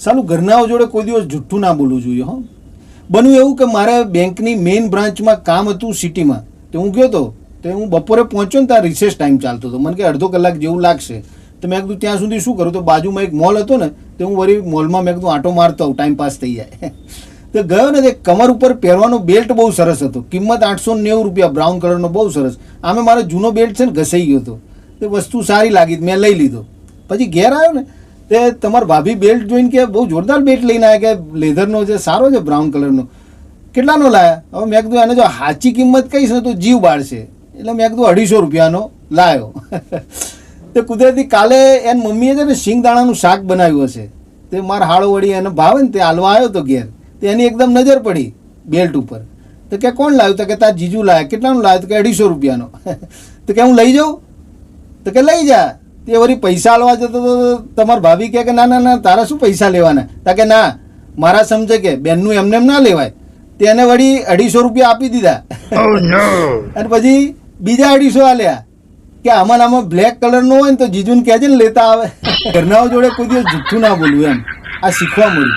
સાલું ઘરનાઓ જોડે કોઈ દિવસ જુઠ્ઠું ના બોલવું જોઈએ, હો. બન્યું એવું કે મારે બેંકની મેઇન બ્રાન્ચમાં કામ હતું સિટીમાં, તો હું ગયો તો તો હું બપોરે પહોંચ્યો ને ત્યાં રિસેસ ટાઈમ ચાલતો હતો. મને કે અડધો કલાક જેવું લાગશે. તો મેં કીધું, ત્યાં સુધી શું કરું? તો બાજુમાં એક મોલ હતો ને, તો હું વળી મોલમાં મેં કીધું, આંટો મારતો આવું, ટાઈમ પાસ થઈ જાય. તો ગયો ને, તે કમર ઉપર પહેરવાનો બેલ્ટ બહુ સરસ હતો. કિંમત આઠસો નેવું રૂપિયા, બ્રાઉન કલરનો બહુ સરસ. આમે મારો જૂનો બેલ્ટ છે ને, ઘસાઈ ગયો હતો. તે વસ્તુ સારી લાગી મેં લઈ લીધો. પછી ઘેર આવ્યો ને તે તમારા ભાભી બેલ્ટ જોઈને કે બહુ જોરદાર બેલ્ટ લઈને આવ્યા કે લેધરનો છે, સારો છે બ્રાઉન કલરનો કેટલાનો લાયા? હવે મેં કીધું એને જો સાચી કિંમત કહીશ ને તો જીવ બાળશે. એટલે મેં કીધું અઢીસો રૂપિયાનો લાયો. તે કુદરતી કાલે એન મમ્મીએ છે ને શિંગદાણાનું શાક બનાવ્યું હશે. તે મારા હાળો વળી એને ભાવે ને તે હાલવા આવ્યો તો ઘેર. તે એની એકદમ નજર પડી બેલ્ટ ઉપર. તો કે કોણ લાવ્યું? તો કે તાર જીજુ લાયા. કેટલાનું લાવ્યું તો કે અઢીસો રૂપિયાનો. તો કે હું લઈ જાઉં? તો કે લઈ જા. તે વળી પૈસા આલવા જતો તો તમારા ભાભી કહે કે ના ના ના તારા શું પૈસા લેવાના? તા કે ના મારા સમજે કે બેનનું એમને એમ ના લેવાય. તેને વળી અઢીસો રૂપિયા આપી દીધા. અને પછી બીજા અઢીસો આલ્યા. કે આમાં આમાં બ્લેક કલરનો હોય ને તો જીજુને કહેજે ને લેતા આવે. ઘરનાઓ જોડે કોઈ દિવસ જુઠ્ઠું ના બોલવું એમ. આ શીખવા મળ્યું.